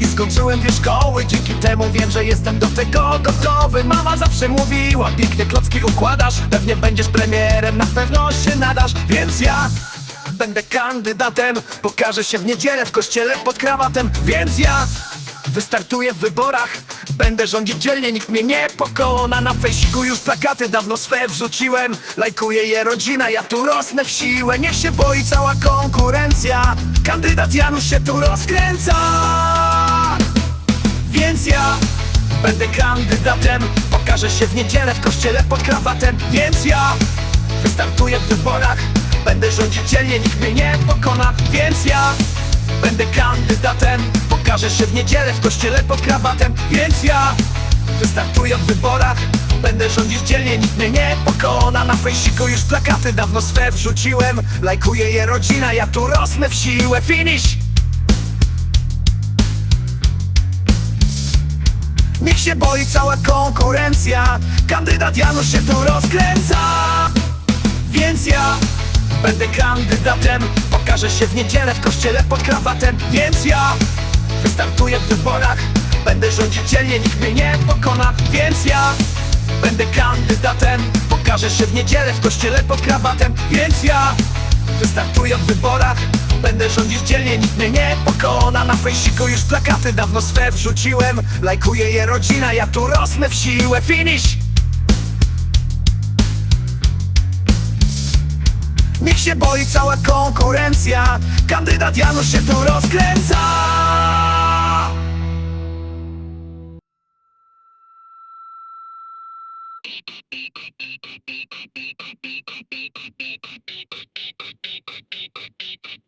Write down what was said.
I skończyłem dwie szkoły. Dzięki temu wiem, że jestem do tego gotowy. Mama zawsze mówiła Pięknie klocki układasz Pewnie będziesz premierem Na pewno się nadasz. Więc ja Będę kandydatem Pokażę się w niedzielę w kościele pod krawatem. Więc ja Wystartuję w wyborach Będę rządzić dzielnie, nikt mnie nie pokona Na fejsiku już plakaty dawno swe wrzuciłem. Lajkuje je rodzina, ja tu rosnę w siłę. Niech się boi cała konkurencja. Kandydat Janusz się tu rozkręca. Więc ja będę kandydatem. Pokażę się w niedzielę w kościele pod krawatem. Więc ja wystartuję w wyborach. Będę rządzić dzielnie, nikt mnie nie pokona. Więc ja będę kandydatem Pokażę się w niedzielę w kościele pod krawatem Więc ja wystartuję w wyborach. Będę rządzić dzielnie, nikt mnie nie pokona. Na fejsiku już plakaty dawno swe wrzuciłem. Lajkuje je rodzina, ja tu rosnę w siłę. Finish! Niech się boi cała konkurencja. Kandydat Janusz się tu rozkręca. Więc ja będę kandydatem. Pokażę się w niedzielę w kościele pod krawatem. Więc ja wystartuję w wyborach. Będę rządzić dzielnie, nikt mnie nie pokona Więc ja będę kandydatem. Pokażę się w niedzielę w kościele pod krawatem Więc ja wystartuję w wyborach. Będę rządzić dzielnie, nikt mnie nie pokona. Na fejsiku już plakaty dawno swe wrzuciłem. Lajkuje je rodzina, ja tu rosnę w siłę. Finish! Niech się boi cała konkurencja. Kandydat Janusz się tu rozkręca Thank you.